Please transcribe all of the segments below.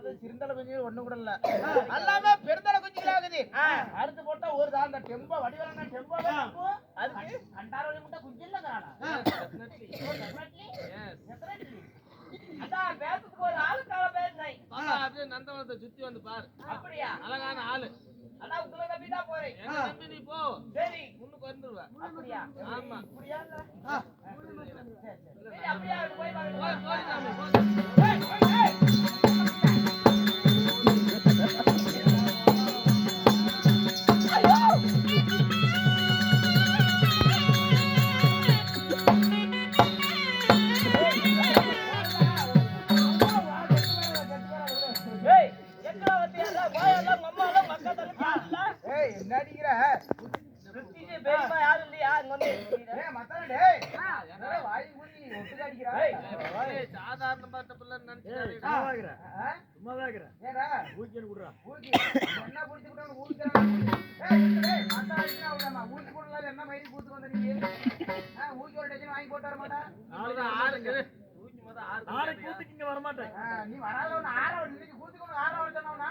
இன்னாத சிறுந்தலை குஞ்சுகள் ஒண்ணு கூட இல்ல. எல்லாமே பெருந்தலை குஞ்சுகள் ஆகுது. ஆ. அறுத்து போட்டா ஒரு தான் அந்த டெம்போ வடிவலன்னா டெம்போ அதுக்கு அண்டார வழி முட்டை குஞ்சு பேசுறதுக்கு ஒரு பேசுனேன் பாப்பா, அப்படியே நந்தவனத்தை சுத்தி வந்து பாரு. அப்படியா? அழகான ஆளு. அதான் உங்களை நம்பி தான் போறேன். என்ன நம்பி நீ போ. சரி. முன்னுக்கு வந்துருவ. அப்படியா? ஆமா. அப்படியா? போய் போய் போய் ஒரு டஜன் வாங்கி போட்டு வர மாட்டா? நாளைக்கு ஆளுக்கு தூக்கி மொத ஆறு நாளைக்கு கூத்துக்கு இங்க வரமாட்டேன். ஆ, நீ வராத ஒண்ணு ஆற இன்னைக்கு கூத்துக்கு ஒண்ணு ஆற வர சொன்னவனா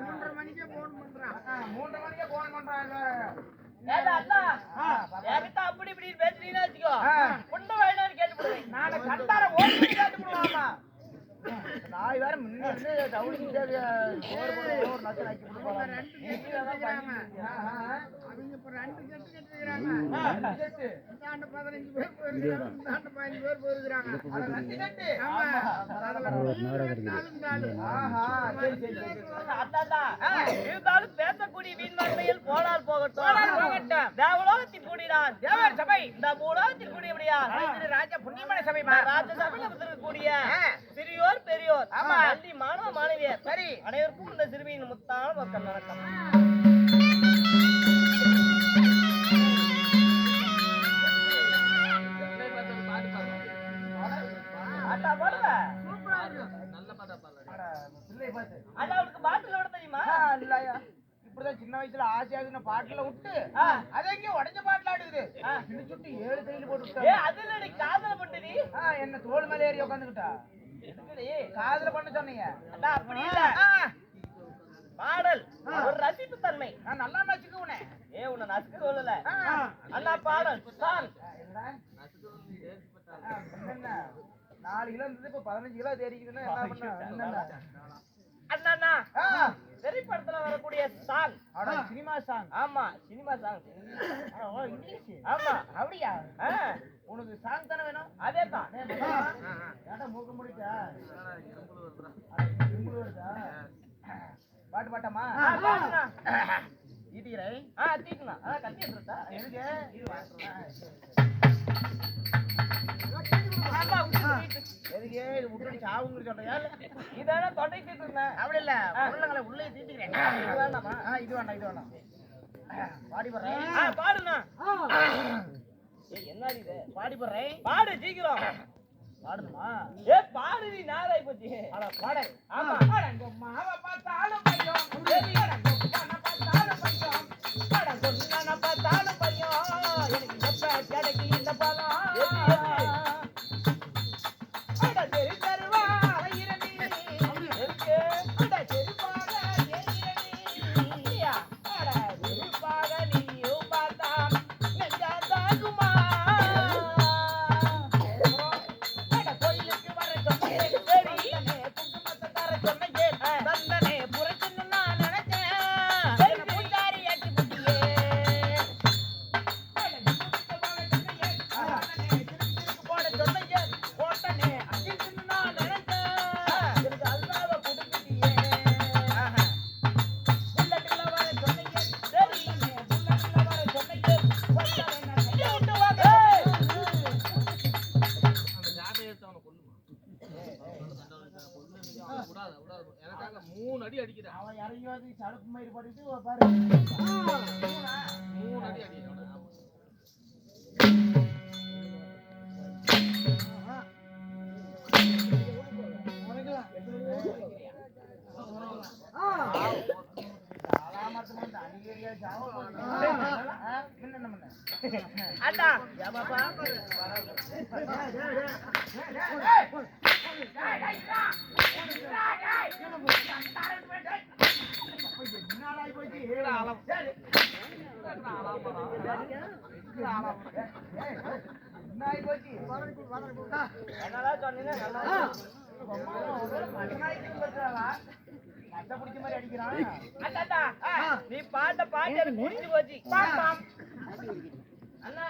மூன்றரை மணிக்கே போன் பண்றான் மூன்றரை மணிக்கே போன் என்கிட்ட அப்படி இப்படி பேசுறீங்கன்னா வச்சுக்கோ. உண்மை வேணாம்னு கேட்டு போடுவேன் நாளை ஓடி காட்டு நாய் வேற முன்ன இருந்து தவுளிக்கிட்டே சோறு போட ஒரு நச்சு நக்கி போடுவாங்க அவங்க ரெண்டு கட்டிருக்கிறாங்க இருந்தாலும் பேசக்கூடிய வீண்மன்மையில் போனால் போகட்டும். தேவலோகத்தில் கூடினான் தேவர் சபை. இந்த மூலோகத்தில் கூடியபடியா ராஜா புண்ணியமன சபை ராஜ சபையில் இருக்கக்கூடிய சிறியோர் பெரியோர் ஆமா. பள்ளி மாணவ மாணவியர். சரி. அனைவருக்கும் இந்த சிறுமியின் முத்தான மக்கள் வணக்கம். ஆசையாகுன பாட்டுல விட்டு அது எங்கேயும் உடஞ்ச பாட்டுல ஆடுது. சுட்டு ஏழு தையல் போட்டு. அதுல நீ காதல பண்ணி ஆ, என்ன தோல் மேல ஏறி உட்காந்துக்கிட்டா காதுல பண்ண சொன்னீங்க. அப்படி இல்ல. பாடல் ஒரு ரசிப்பு தன்மை. நான் நல்லா நச்சுக்குவனே ஏ உன்னை நசுக்க சொல்லல. அண்ணா பாடல் என்ன நாலு கிலோ இருந்தது இப்ப பதினஞ்சு கிலோ தேடிக்குதுன்னா என்ன பண்ண? அண்ணா திரைப்படத்துல வரக்கூடிய சாங் அட, சினிமா சாங் ஆமா சினிமா சாங் அட, ஓ, இங்கிலீஷ். ஆமா. அப்படியா? ஆ, உனக்கு சாங் தானே வேணும்? அதே தான். மூக்க முடிச்சா பாட்டு பாட்டமா? ஈட்டிக்கிறேன் ஆ தீக்கணும் ஆ கத்தி எடுத்துட்டா எதுக்கு? பாடி சீக்கிரம். பாடணுமா? ஏ பாடு நீ நாளாய் போச்சு. அட பாட. ஆமா. மாவை பார்த்தாலும் பையன் பார்த்தாலும் பையன் நான் பாரு மூணு அடி அடிக்கிறேன் அவனை. நீ பாட்ட பாட்டு எனக்கு புரிஞ்சு போச்சு அண்ணா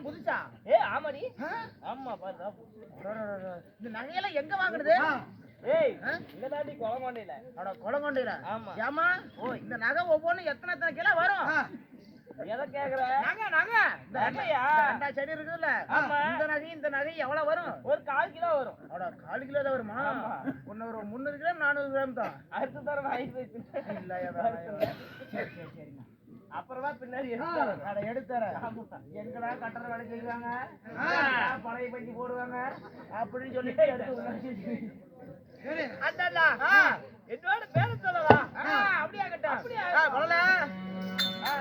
புதுசா ஏய் ஆமாடி ஆமா பாரு இந்த நகையெல்லாம் எங்க வாங்குறது? ஏய் இந்த தாண்டி அட குளங்கொண்டையில ஆமா. ஏமா ஓ இந்த நகை ஒவ்வொன்றும் எத்தனை எத்தனை கிலோ வரும்? எதை கேக்குற? நகை நகை. நகையா? ரெண்டா செடி இருக்குதுல்ல. இந்த நகை இந்த நகை எவ்வளவு வரும்? ஒரு கால் கிலோ வரும். அட கால் கிலோ தான் வருமா. ஒன்னு ஒரு முந்நூறு கிராம் நானூறு கிராம் தான். அடுத்த தரம் வாங்கி இல்ல சரி சரி சரிம்மா. அப்புறமா பின்னாடி. அட எடுத்துறேன் எங்கடா கட்டற வேலை செய்வாங்க? பழைய பஞ்சு போடுவாங்க. அப்படின்னு சொல்லிட்டு எடுத்து. அண்ணா என்னோட பேர சொல்லலாம் அப்படியே ஆகட்டும். அப்படியே ஆ,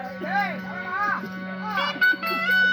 சொல்லலாம். ஆ, ஏய்,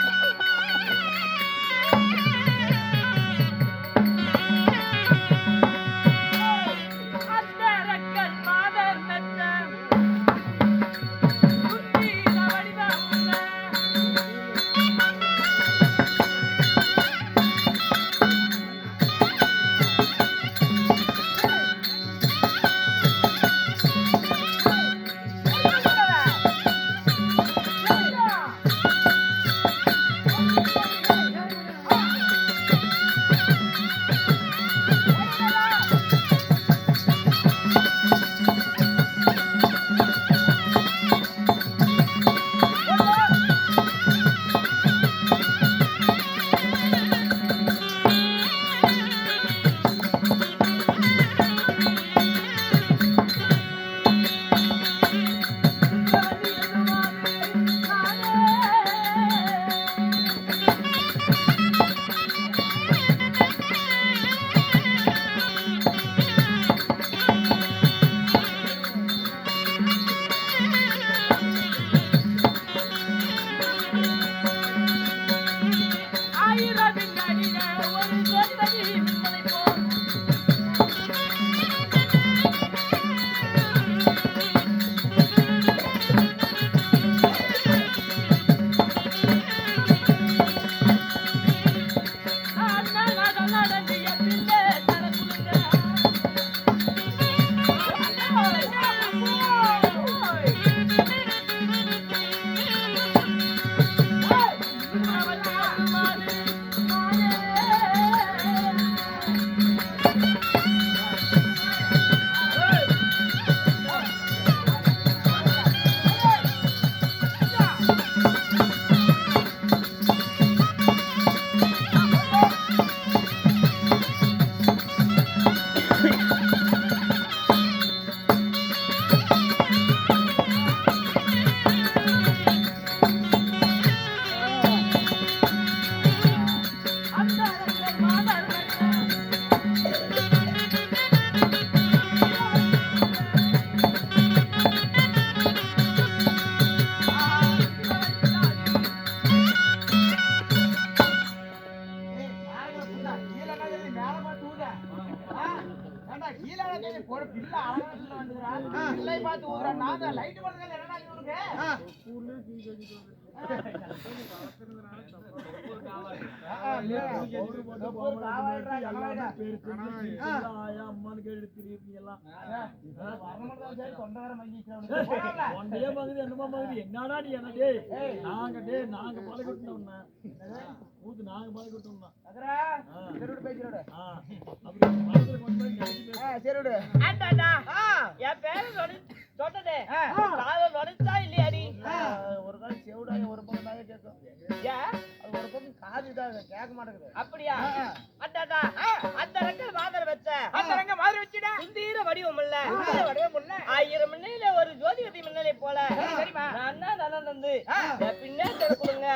பார்த்து ஊதுறா. நான் தான் light போட்டதுல என்னடா இது அம்மான்னு கேட்டு. ஒன்றையே என்னமா என்னடா நீ என்ன டேய் நாங்க டேய் நாங்க பழகிட்டோம்னா ஊத்து நாங்க பழகிட்டோம்னா அக்கறா, சரி விடு, பேசி விடு. ஆ அப்படி மனசுல கொஞ்சம் கேட்க மாட்டேங்குது அப்படியா அட்டாடா அந்த ரங்க மாதர வச்ச அந்த ரங்க மாதர வச்சுடா. சுந்தீர வடிவம் இல்ல வடிவம் இல்ல ஆயிரம் மின்னல ஒரு ஜோதிபதி மின்னலை போல. நான் தான் வந்து பின்னே கொடுங்க.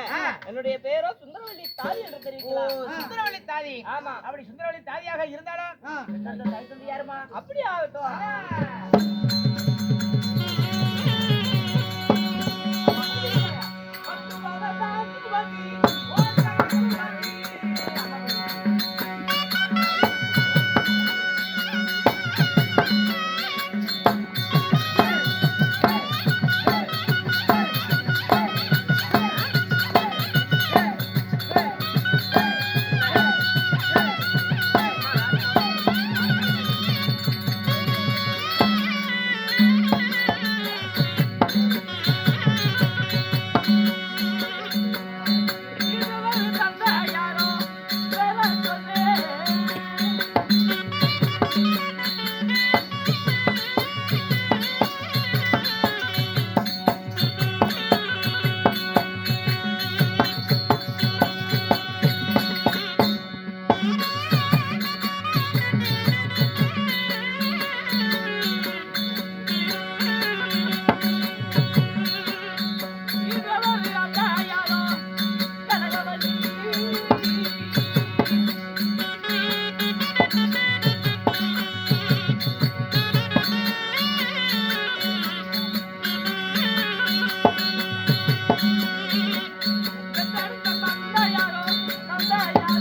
என்னுடைய பேரோ சுந்தரவள்ளி தாதி என்று தெரியுங்களா சுந்தரவள்ளி தாதி. ஆமா. அப்படி சுந்தரவள்ளி தாதியாக இருந்தாலும் யாருமா? அப்படியே ஆகட்டும்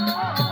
Oh.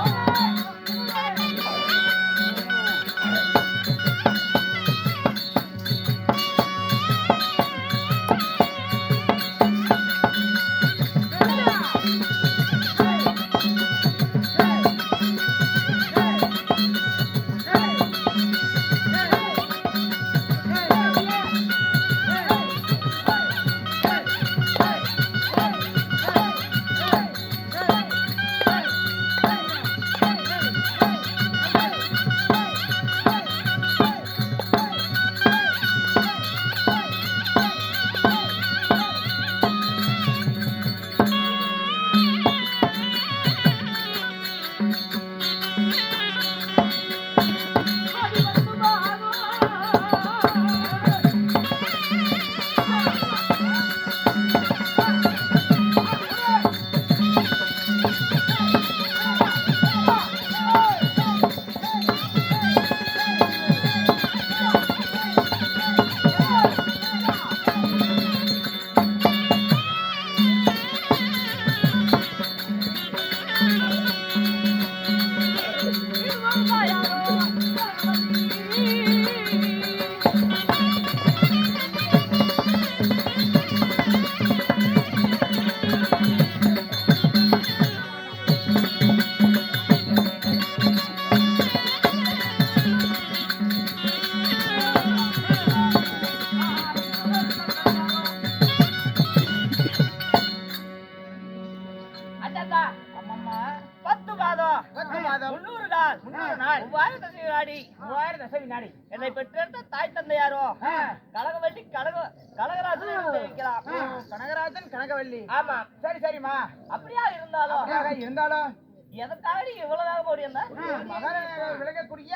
அப்படியா இருந்தாலும்? இருந்தாலும்? எதற்காக நீ இவ்வளவு நேரம் ஓடியிருந்தா மகாராஜா விளக்கக்கூடிய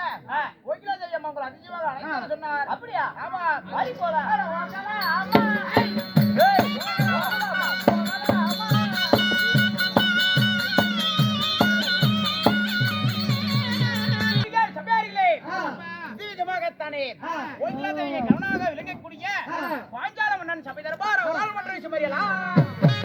ஓகிலா ஜெயம் உங்களை அதிகமாக சொன்னார். அப்படியா? ஆமா. வரி போல ஆமா தானே கருணாக விளங்கக்கூடிய பாஞ்சால மன்னன் சபை தரப்பார். மன்றம் சுமரியலாம்